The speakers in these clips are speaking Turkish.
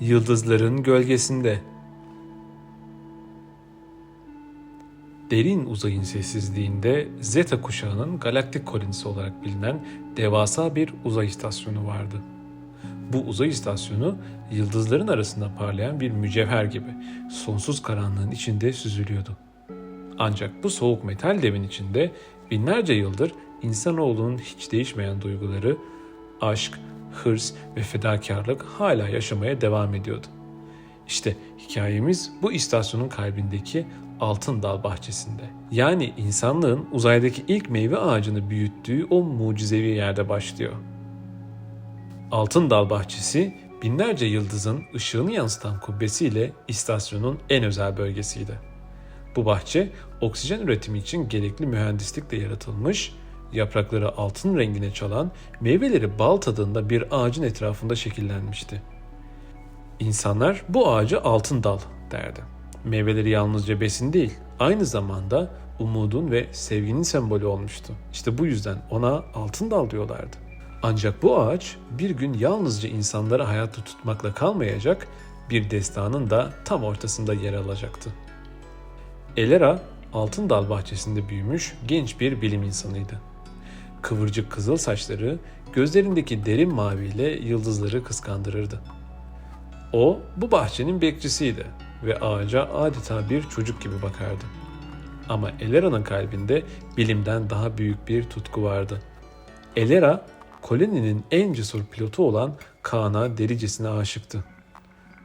Yıldızların gölgesinde. Derin uzayın sessizliğinde Zeta kuşağının galaktik kolonisi olarak bilinen devasa bir uzay istasyonu vardı. Bu uzay istasyonu yıldızların arasında parlayan bir mücevher gibi sonsuz karanlığın içinde süzülüyordu. Ancak bu soğuk metal devin içinde binlerce yıldır insanoğlunun hiç değişmeyen duyguları, aşk, hırs ve fedakarlık hala yaşamaya devam ediyordu. İşte hikayemiz bu istasyonun kalbindeki Altın Dal bahçesinde. Yani insanlığın uzaydaki ilk meyve ağacını büyüttüğü o mucizevi yerde başlıyor. Altın Dal bahçesi binlerce yıldızın ışığını yansıtan kubbesiyle istasyonun en özel bölgesiydi. Bu bahçe oksijen üretimi için gerekli mühendislikle yaratılmış, yaprakları altın rengine çalan, meyveleri bal tadında bir ağacın etrafında şekillenmişti. İnsanlar bu ağacı altın dal derdi. Meyveleri yalnızca besin değil, aynı zamanda umudun ve sevginin sembolü olmuştu. İşte bu yüzden ona altın dal diyorlardı. Ancak bu ağaç bir gün yalnızca insanları hayatta tutmakla kalmayacak, bir destanın da tam ortasında yer alacaktı. Elera Altın Dal bahçesinde büyümüş genç bir bilim insanıydı. Kıvırcık kızıl saçları gözlerindeki derin maviyle yıldızları kıskandırırdı. O bu bahçenin bekçisiydi ve ağaca adeta bir çocuk gibi bakardı. Ama Elera'nın kalbinde bilimden daha büyük bir tutku vardı. Elera, koloninin en cesur pilotu olan Kaan'a delicesine aşıktı.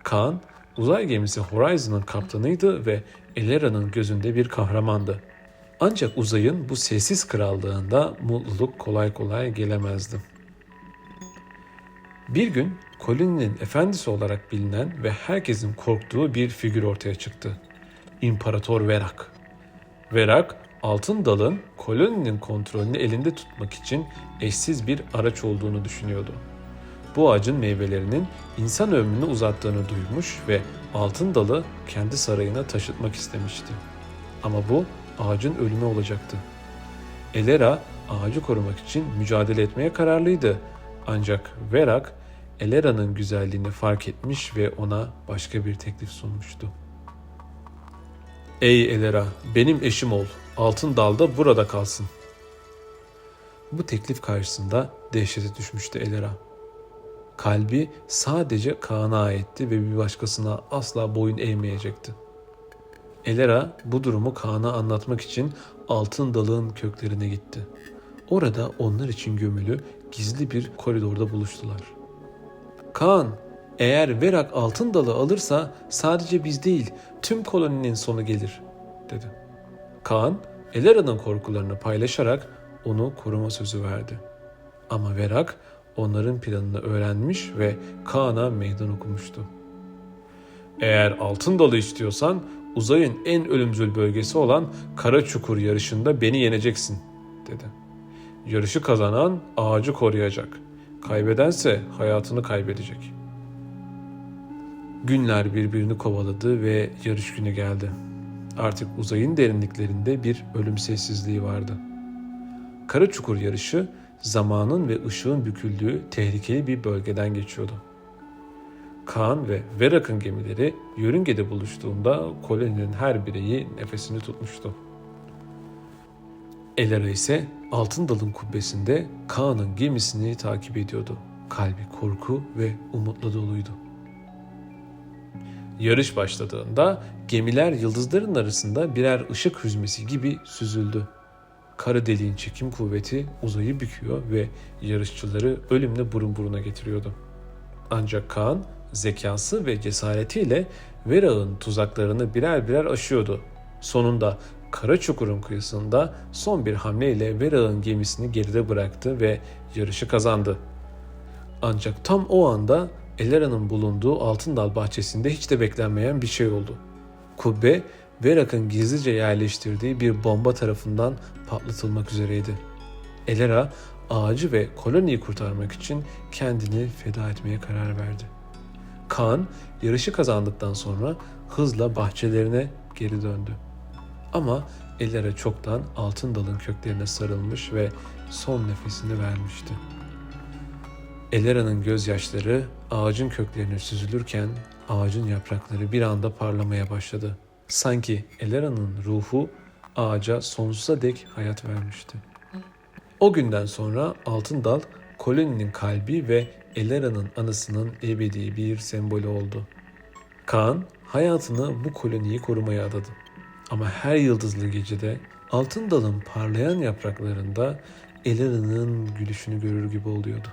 Kaan, uzay gemisi Horizon'ın kaptanıydı ve Elera'nın gözünde bir kahramandı. Ancak uzayın bu sessiz krallığında mutluluk kolay kolay gelemezdi. Bir gün koloninin efendisi olarak bilinen ve herkesin korktuğu bir figür ortaya çıktı. İmparator Verak. Verak, Altın Dal'ın koloninin kontrolünü elinde tutmak için eşsiz bir araç olduğunu düşünüyordu. Bu ağacın meyvelerinin insan ömrünü uzattığını duymuş ve Altın Dal'ı kendi sarayına taşıtmak istemişti. Ama bu ağacın ölümü olacaktı. Elera ağacı korumak için mücadele etmeye kararlıydı. Ancak Verak Elera'nın güzelliğini fark etmiş ve ona başka bir teklif sunmuştu. Ey Elera, benim eşim ol. Altın dalda burada kalsın. Bu teklif karşısında dehşete düşmüştü Elera. Kalbi sadece Kaan'a aitti ve bir başkasına asla boyun eğmeyecekti. Elera bu durumu Kaan'a anlatmak için altın dalığın köklerine gitti. Orada onlar için gömülü gizli bir koridorda buluştular. Kaan, eğer Verak altın dalı alırsa sadece biz değil tüm koloninin sonu gelir, dedi. Kaan, Elera'nın korkularını paylaşarak onu koruma sözü verdi. Ama Verak onların planını öğrenmiş ve Kaan'a meydan okumuştu. Eğer altın dalı istiyorsan uzayın en ölümcül bölgesi olan Kara Çukur yarışında beni yeneceksin, dedi. Yarışı kazanan ağacı koruyacak. Kaybedense hayatını kaybedecek. Günler birbirini kovaladı ve yarış günü geldi. Artık uzayın derinliklerinde bir ölüm sessizliği vardı. Kara Çukur yarışı zamanın ve ışığın büküldüğü tehlikeli bir bölgeden geçiyordu. Kaan ve Verak'ın gemileri yörüngede buluştuğunda koloninin her bireyi nefesini tutmuştu. Elara ise altın dalın kubbesinde Kaan'ın gemisini takip ediyordu. Kalbi korku ve umutla doluydu. Yarış başladığında gemiler yıldızların arasında birer ışık hüzmesi gibi süzüldü. Kara deliğin çekim kuvveti uzayı büküyor ve yarışçıları ölümle burun buruna getiriyordu. Ancak Kaan zekası ve cesaretiyle Vera'nın tuzaklarını birer birer aşıyordu. Sonunda Kara Çukur'un kıyısında son bir hamleyle Vera'nın gemisini geride bıraktı ve yarışı kazandı. Ancak tam o anda Elera'nın bulunduğu Altındal bahçesinde hiç de beklenmeyen bir şey oldu. Kubbe, Verak'ın gizlice yerleştirdiği bir bomba tarafından patlatılmak üzereydi. Elera, ağacı ve koloniyi kurtarmak için kendini feda etmeye karar verdi. Kaan, yarışı kazandıktan sonra hızla bahçelerine geri döndü. Ama Elera çoktan altın dalın köklerine sarılmış ve son nefesini vermişti. Elera'nın gözyaşları ağacın köklerine süzülürken ağacın yaprakları bir anda parlamaya başladı. Sanki Elera'nın ruhu ağaca sonsuza dek hayat vermişti. O günden sonra Altın Dal koloninin kalbi ve Elera'nın anısının ebedi bir sembolü oldu. Kaan hayatını bu koloniyi korumaya adadı. Ama her yıldızlı gecede Altın Dal'ın parlayan yapraklarında Elera'nın gülüşünü görür gibi oluyordu.